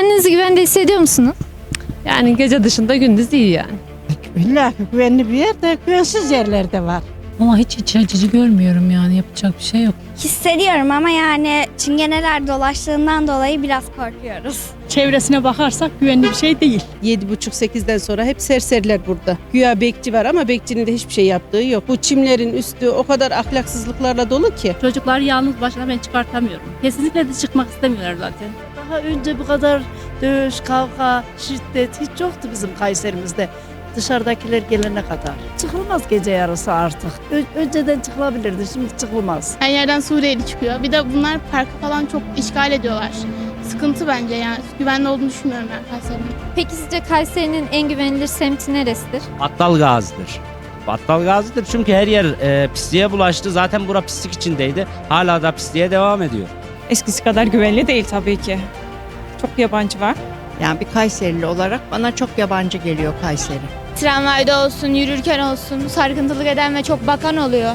Kendinizi güvende hissediyor musunuz? Yani gece dışında gündüz iyi yani. İlla güvenli bir yer de güvensiz yerler de var. Ama hiç iç açıcı görmüyorum yani yapacak bir şey yok. Hissediyorum ama yani çingeneler dolaştığından dolayı biraz korkuyoruz. Çevresine bakarsak güvenli bir şey değil. 7.30-8'den sonra hep serseriler burada. Güya bekçi var ama bekçinin de hiçbir şey yaptığı yok. Bu çimlerin üstü o kadar ahlaksızlıklarla dolu ki. Çocuklar yalnız başına ben çıkartamıyorum. Kesinlikle de çıkmak istemiyorlar zaten. Daha önce bu kadar dövüş, kavga, şiddet hiç yoktu bizim Kayserimizde. Dışarıdakiler gelene kadar. Çıkılmaz gece yarısı artık. Ö- önceden çıkılabilirdi, şimdi çıkılmaz. Her yerden Suriyeli çıkıyor. Bir de bunlar parkı falan çok işgal ediyorlar. Sıkıntı bence yani. Güvenli olduğunu düşünmüyorum ben Kayseri'nin. Peki sizce Kayseri'nin en güvenilir semti neresidir? Battal Gazi'dir. Battal Gazi'dir çünkü her yer e, pisliğe bulaştı. Zaten bura pislik içindeydi. Hala da pisliğe devam ediyor. Eskisi kadar güvenli değil tabii ki. Çok yabancı var. Yani bir Kayserili olarak bana çok yabancı geliyor Kayseri. Tramvayda olsun, yürürken olsun sarkıntılık eden ve çok bakan oluyor.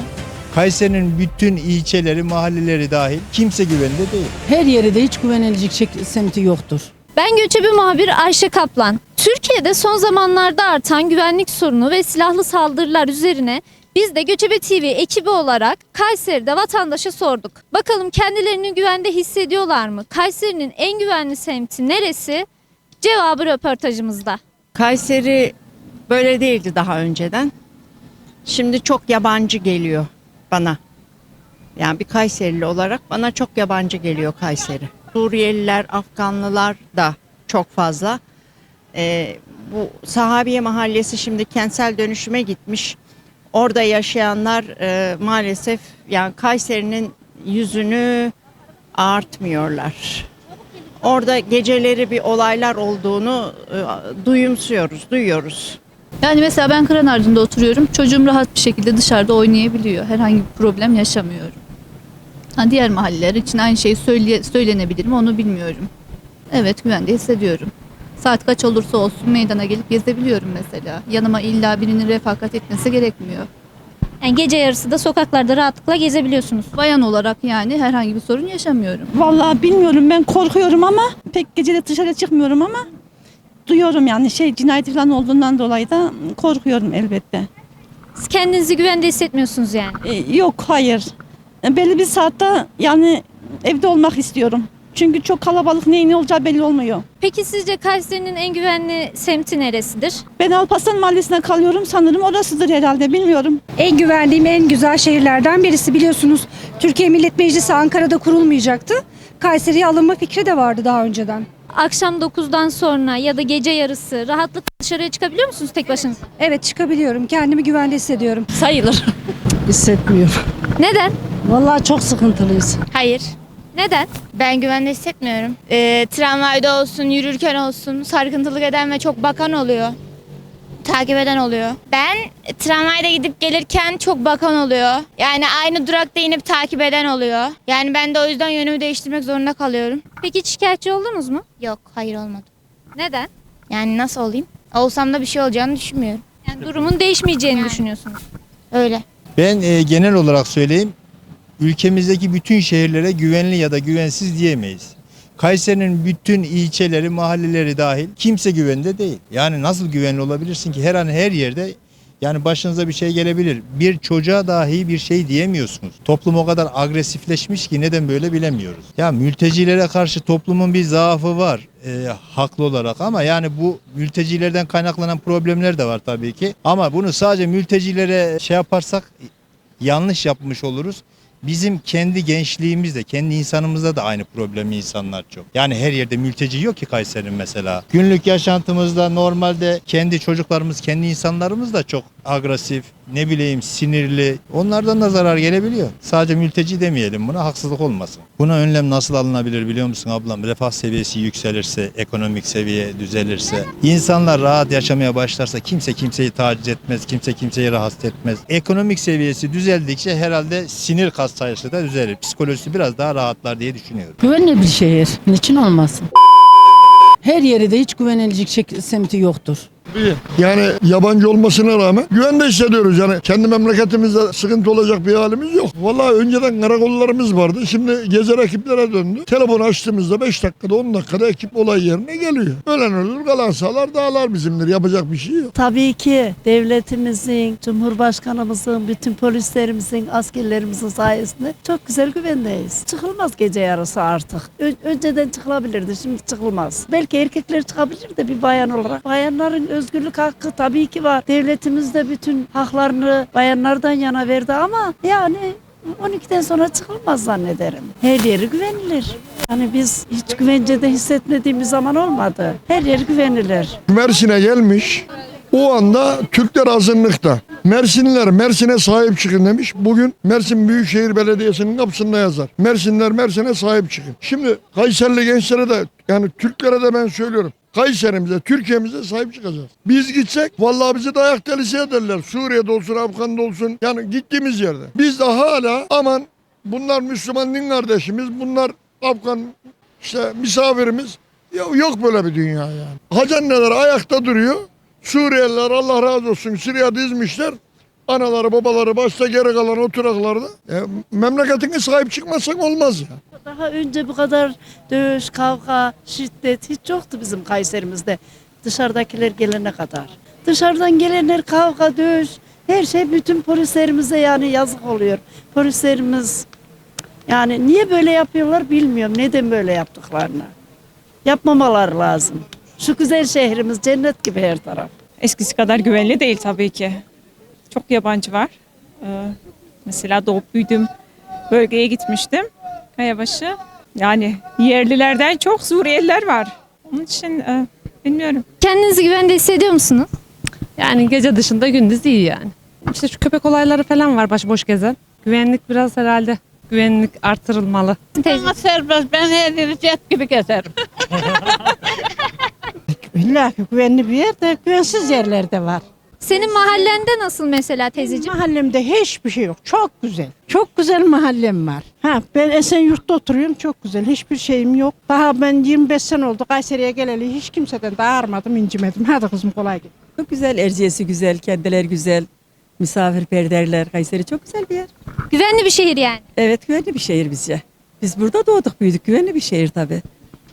Kayseri'nin bütün ilçeleri, mahalleleri dahil kimse güvende değil. Her yere de hiç güvenilecek semti yoktur. Ben göçebe muhabir Ayşe Kaplan. Türkiye'de son zamanlarda artan güvenlik sorunu ve silahlı saldırılar üzerine biz de Göçebe TV ekibi olarak Kayseri'de vatandaşa sorduk. Bakalım kendilerini güvende hissediyorlar mı? Kayseri'nin en güvenli semti neresi? Cevabı röportajımızda. Kayseri böyle değildi daha önceden. Şimdi çok yabancı geliyor bana. Yani bir Kayserili olarak bana çok yabancı geliyor Kayseri. Suriyeliler, Afganlılar da çok fazla. Ee, bu Sahabiye Mahallesi şimdi kentsel dönüşüme gitmiş. Orada yaşayanlar e, maalesef yani Kayseri'nin yüzünü artmıyorlar. Orada geceleri bir olaylar olduğunu e, duyumsuyoruz, duyuyoruz. Yani mesela ben Kıranardı'nda oturuyorum. Çocuğum rahat bir şekilde dışarıda oynayabiliyor. Herhangi bir problem yaşamıyorum. Ha, diğer mahalleler için aynı şey söyle, söylenebilir mi onu bilmiyorum. Evet güvende hissediyorum. Saat kaç olursa olsun meydana gelip gezebiliyorum mesela. Yanıma illa birinin refakat etmesi gerekmiyor. Yani gece yarısı da sokaklarda rahatlıkla gezebiliyorsunuz. Bayan olarak yani herhangi bir sorun yaşamıyorum. Vallahi bilmiyorum ben korkuyorum ama pek gecede dışarı çıkmıyorum ama duyuyorum yani şey cinayet falan olduğundan dolayı da korkuyorum elbette. Siz kendinizi güvende hissetmiyorsunuz yani. E, yok hayır. E, Belli bir saatte yani evde olmak istiyorum. Çünkü çok kalabalık neyin ne olacağı belli olmuyor. Peki sizce Kayseri'nin en güvenli semti neresidir? Ben Alparslan Mahallesi'nde kalıyorum sanırım orasıdır herhalde bilmiyorum. En güvendiğim en güzel şehirlerden birisi biliyorsunuz. Türkiye Millet Meclisi Ankara'da kurulmayacaktı. Kayseri'ye alınma fikri de vardı daha önceden. Akşam 9'dan sonra ya da gece yarısı rahatlıkla dışarıya çıkabiliyor musunuz tek başınıza? Evet çıkabiliyorum. Kendimi güvende hissediyorum. Sayılır. Hissetmiyorum. Neden? Vallahi çok sıkıntılıyız. Hayır. Neden? Ben güvende hissetmiyorum. Ee, tramvayda olsun, yürürken olsun sarkıntılık eden ve çok bakan oluyor. Takip eden oluyor. Ben tramvayda gidip gelirken çok bakan oluyor. Yani aynı durakta inip takip eden oluyor. Yani ben de o yüzden yönümü değiştirmek zorunda kalıyorum. Peki hiç şikayetçi oldunuz mu? Yok, hayır olmadı. Neden? Yani nasıl olayım? Olsam da bir şey olacağını düşünmüyorum. Yani durumun değişmeyeceğini Yani. düşünüyorsunuz. Öyle. Ben e, genel olarak söyleyeyim. Ülkemizdeki bütün şehirlere güvenli ya da güvensiz diyemeyiz. Kayseri'nin bütün ilçeleri, mahalleleri dahil kimse güvende değil. Yani nasıl güvenli olabilirsin ki her an her yerde yani başınıza bir şey gelebilir. Bir çocuğa dahi bir şey diyemiyorsunuz. Toplum o kadar agresifleşmiş ki neden böyle bilemiyoruz. Ya mültecilere karşı toplumun bir zaafı var e, haklı olarak ama yani bu mültecilerden kaynaklanan problemler de var tabii ki. Ama bunu sadece mültecilere şey yaparsak yanlış yapmış oluruz. Bizim kendi gençliğimizde, kendi insanımızda da aynı problemi insanlar çok. Yani her yerde mülteci yok ki Kayseri'nin mesela. Günlük yaşantımızda normalde kendi çocuklarımız, kendi insanlarımız da çok agresif, ne bileyim sinirli. Onlardan da zarar gelebiliyor. Sadece mülteci demeyelim buna haksızlık olmasın. Buna önlem nasıl alınabilir biliyor musun ablam? Refah seviyesi yükselirse, ekonomik seviye düzelirse, insanlar rahat yaşamaya başlarsa kimse kimseyi taciz etmez, kimse kimseyi rahatsız etmez. Ekonomik seviyesi düzeldikçe herhalde sinir kas sayısı da düzelir. Psikolojisi biraz daha rahatlar diye düşünüyorum. Güvenli bir şehir. Niçin olmasın? Her yere de hiç güvenilecek şek- semti yoktur. Yani yabancı olmasına rağmen güvende hissediyoruz. Yani kendi memleketimizde sıkıntı olacak bir halimiz yok. Vallahi önceden karakollarımız vardı. Şimdi gezer ekiplere döndü. Telefonu açtığımızda 5 dakikada 10 dakikada ekip olay yerine geliyor. Ölen ölür kalan sağlar dağlar bizimdir. Yapacak bir şey yok. Tabii ki devletimizin, cumhurbaşkanımızın, bütün polislerimizin, askerlerimizin sayesinde çok güzel güvendeyiz. Çıkılmaz gece yarısı artık. Ö- önceden çıkılabilirdi, şimdi çıkılmaz. Belki erkekler çıkabilir de bir bayan olarak. Bayanların özgürlük hakkı tabii ki var. Devletimiz de bütün haklarını bayanlardan yana verdi ama yani 12'den sonra çıkılmaz zannederim. Her yeri güvenilir. Yani biz hiç güvencede hissetmediğimiz zaman olmadı. Her yer güvenilir. Mersin'e gelmiş. O anda Türkler azınlıkta. Mersinliler Mersin'e sahip çıkın demiş. Bugün Mersin Büyükşehir Belediyesi'nin kapısında yazar. Mersinler Mersin'e sahip çıkın. Şimdi Kayserili gençlere de yani Türklere de ben söylüyorum. Kayserimize, Türkiye'mize sahip çıkacağız. Biz gitsek vallahi bizi dayak delisi ederler. Suriye'de olsun, Afgan'da olsun. Yani gittiğimiz yerde. Biz de hala aman bunlar Müslüman din kardeşimiz, bunlar Afgan işte misafirimiz. Ya Yok böyle bir dünya yani. Hacı anneler ayakta duruyor. Suriyeliler Allah razı olsun sıraya dizmişler. Anaları babaları başta geri kalan oturaklarda. E, memleketine sahip çıkmazsak olmaz ya. Daha önce bu kadar dövüş, kavga, şiddet hiç yoktu bizim Kayserimizde. Dışarıdakiler gelene kadar. Dışarıdan gelenler kavga, dövüş, her şey bütün polislerimize yani yazık oluyor. Polislerimiz yani niye böyle yapıyorlar bilmiyorum. Neden böyle yaptıklarını. Yapmamaları lazım. Şu güzel şehrimiz cennet gibi her taraf. Eskisi kadar güvenli değil tabii ki. Çok yabancı var. Ee, mesela doğup büyüdüm bölgeye gitmiştim. Kayabaşı. Yani yerlilerden çok Suriyeliler var. Onun için e, bilmiyorum. Kendinizi güvende hissediyor musunuz? Yani gece dışında gündüz iyi yani. İşte şu köpek olayları falan var başıboş gezen. Güvenlik biraz herhalde güvenlik artırılmalı. Teyze. serbest. Ben her yeri jet gibi gezerim. İlla güvenli bir yer de güvensiz yerlerde var. Senin mahallende nasıl mesela teyzeciğim? Mahallemde hiçbir şey yok. Çok güzel. Çok güzel mahallem var. Ha ben Esenyurt'ta oturuyorum. Çok güzel. Hiçbir şeyim yok. Daha ben 25 sene oldu Kayseri'ye geleli hiç kimseden bağırmadım, incimedim. Hadi kızım kolay gelsin. Çok güzel, Erciyes'i güzel, kendiler güzel. Misafirperverler. Kayseri çok güzel bir yer. Güvenli bir şehir yani. Evet güvenli bir şehir bizce. Biz burada doğduk büyüdük. Güvenli bir şehir tabii.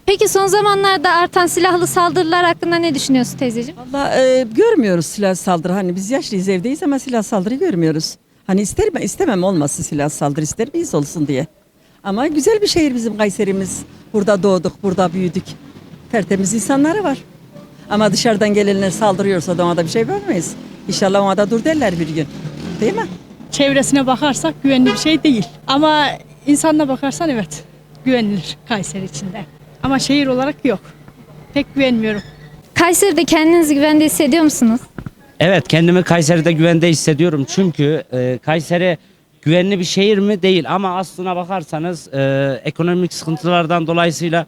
Peki son zamanlarda artan silahlı saldırılar hakkında ne düşünüyorsun teyzeciğim? Valla e, görmüyoruz silah saldırı. Hani biz yaşlıyız evdeyiz ama silah saldırı görmüyoruz. Hani isterim, istemem olmasın silah saldırı ister miyiz olsun diye. Ama güzel bir şehir bizim Kayserimiz. Burada doğduk, burada büyüdük. Tertemiz insanları var. Ama dışarıdan gelenler saldırıyorsa da ona da bir şey vermeyiz. İnşallah ona da dur derler bir gün. Değil mi? Çevresine bakarsak güvenli bir şey değil. Ama insanına bakarsan evet güvenilir Kayseri içinde. Ama şehir olarak yok. Pek güvenmiyorum. Kayseri'de kendinizi güvende hissediyor musunuz? Evet kendimi Kayseri'de güvende hissediyorum. Çünkü e, Kayseri güvenli bir şehir mi? Değil ama aslına bakarsanız e, ekonomik sıkıntılardan dolayısıyla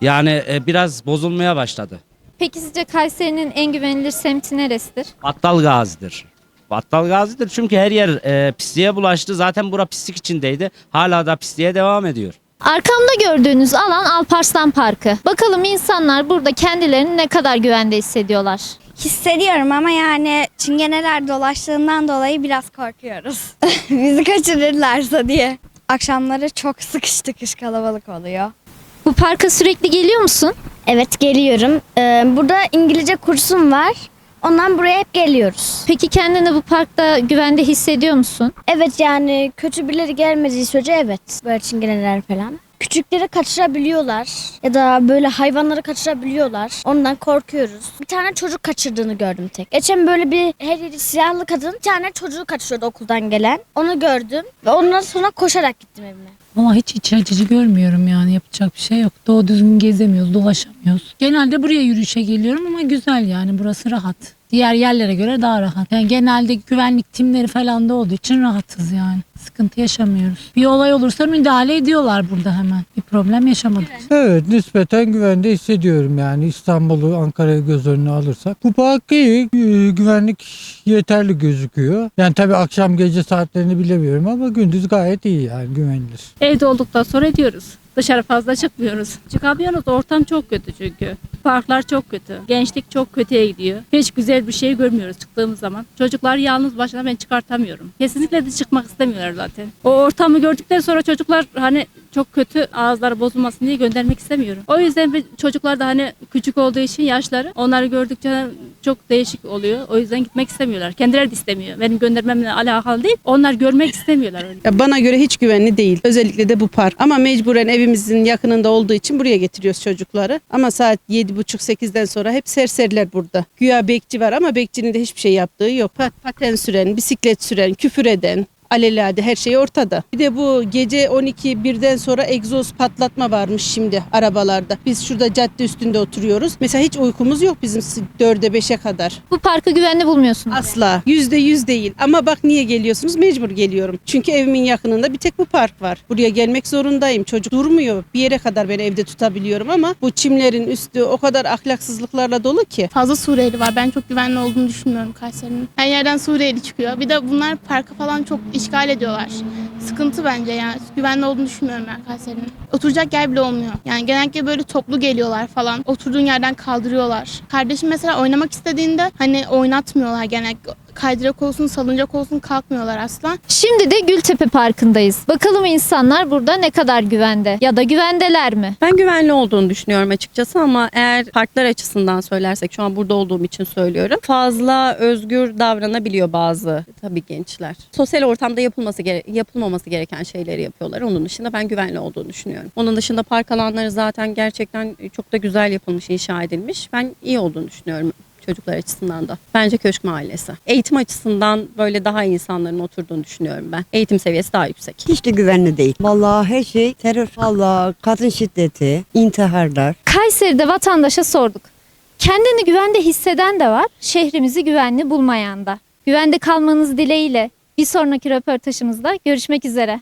yani e, biraz bozulmaya başladı. Peki sizce Kayseri'nin en güvenilir semti neresidir? Battal Gazi'dir. Battal Gazi'dir çünkü her yer e, pisliğe bulaştı. Zaten bura pislik içindeydi. Hala da pisliğe devam ediyor. Arkamda gördüğünüz alan Alparslan Parkı. Bakalım insanlar burada kendilerini ne kadar güvende hissediyorlar. Hissediyorum ama yani çingeneler dolaştığından dolayı biraz korkuyoruz. Bizi kaçırırlarsa diye. Akşamları çok sıkış tıkış kalabalık oluyor. Bu parka sürekli geliyor musun? Evet geliyorum. Ee, burada İngilizce kursum var. Ondan buraya hep geliyoruz. Peki kendini bu parkta güvende hissediyor musun? Evet yani kötü birileri gelmediği sürece evet. Böyle çingeneler falan. Küçükleri kaçırabiliyorlar ya da böyle hayvanları kaçırabiliyorlar. Ondan korkuyoruz. Bir tane çocuk kaçırdığını gördüm tek. Geçen böyle bir her yeri silahlı kadın bir tane çocuğu kaçırıyordu okuldan gelen. Onu gördüm ve ondan sonra koşarak gittim evime. Ama hiç iç açıcı görmüyorum yani yapacak bir şey yok. Doğru düzgün gezemiyoruz, dolaşamıyoruz. Genelde buraya yürüyüşe geliyorum ama güzel yani burası rahat. Diğer yerlere göre daha rahat. Yani genelde güvenlik timleri falan da olduğu için rahatız yani. Sıkıntı yaşamıyoruz. Bir olay olursa müdahale ediyorlar burada hemen. Bir problem yaşamadık. Evet nispeten güvende hissediyorum yani İstanbul'u Ankara'yı göz önüne alırsak. Bu park iyi gü- güvenlik yeterli gözüküyor. Yani tabii akşam gece saatlerini bilemiyorum ama gündüz gayet iyi yani güvenilir. Evde olduktan sonra ediyoruz. Dışarı fazla çıkmıyoruz. Çıkamıyoruz. Ortam çok kötü çünkü. Parklar çok kötü. Gençlik çok kötüye gidiyor. Hiç güzel bir şey görmüyoruz çıktığımız zaman. Çocuklar yalnız başına ben çıkartamıyorum. Kesinlikle de çıkmak istemiyorlar zaten. O ortamı gördükten sonra çocuklar hani çok kötü ağızları bozulmasın diye göndermek istemiyorum. O yüzden çocuklar da hani küçük olduğu için yaşları onları gördükçe çok değişik oluyor. O yüzden gitmek istemiyorlar. Kendileri de istemiyor. Benim göndermemle alakalı değil. Onlar görmek istemiyorlar. öyle. Bana göre hiç güvenli değil. Özellikle de bu park. Ama mecburen evimizin yakınında olduğu için buraya getiriyoruz çocukları. Ama saat 7.30-8'den sonra hep serseriler burada. Güya bekçi var ama bekçinin de hiçbir şey yaptığı yok. Pat, paten süren, bisiklet süren, küfür eden, alelade her şey ortada. Bir de bu gece 12 birden sonra egzoz patlatma varmış şimdi arabalarda. Biz şurada cadde üstünde oturuyoruz. Mesela hiç uykumuz yok bizim 4'e 5'e kadar. Bu parkı güvenli bulmuyorsunuz. Asla. Yüzde yüz değil. Ama bak niye geliyorsunuz? Mecbur geliyorum. Çünkü evimin yakınında bir tek bu park var. Buraya gelmek zorundayım. Çocuk durmuyor. Bir yere kadar beni evde tutabiliyorum ama bu çimlerin üstü o kadar ahlaksızlıklarla dolu ki. Fazla Suriyeli var. Ben çok güvenli olduğunu düşünmüyorum Kayseri'nin. Her yerden Suriyeli çıkıyor. Bir de bunlar parkı falan çok işgal ediyorlar. Sıkıntı bence yani. Güvenli olduğunu düşünmüyorum ben Kayseri'nin. Oturacak yer bile olmuyor. Yani genellikle böyle toplu geliyorlar falan. Oturduğun yerden kaldırıyorlar. Kardeşim mesela oynamak istediğinde hani oynatmıyorlar genellikle. Kaydırak olsun, salıncak olsun kalkmıyorlar asla. Şimdi de Gültepe Parkı'ndayız. Bakalım insanlar burada ne kadar güvende ya da güvendeler mi? Ben güvenli olduğunu düşünüyorum açıkçası ama eğer parklar açısından söylersek şu an burada olduğum için söylüyorum. Fazla özgür davranabiliyor bazı tabii gençler. Sosyal ortamda yapılması gere- yapılmaması gereken şeyleri yapıyorlar. Onun dışında ben güvenli olduğunu düşünüyorum. Onun dışında park alanları zaten gerçekten çok da güzel yapılmış, inşa edilmiş. Ben iyi olduğunu düşünüyorum çocuklar açısından da. Bence Köşk Mahallesi. Eğitim açısından böyle daha iyi insanların oturduğunu düşünüyorum ben. Eğitim seviyesi daha yüksek. Hiç de güvenli değil. Vallahi her şey terör. Vallahi kadın şiddeti, intiharlar. Kayseri'de vatandaşa sorduk. Kendini güvende hisseden de var, şehrimizi güvenli bulmayan da. Güvende kalmanız dileğiyle bir sonraki röportajımızda görüşmek üzere.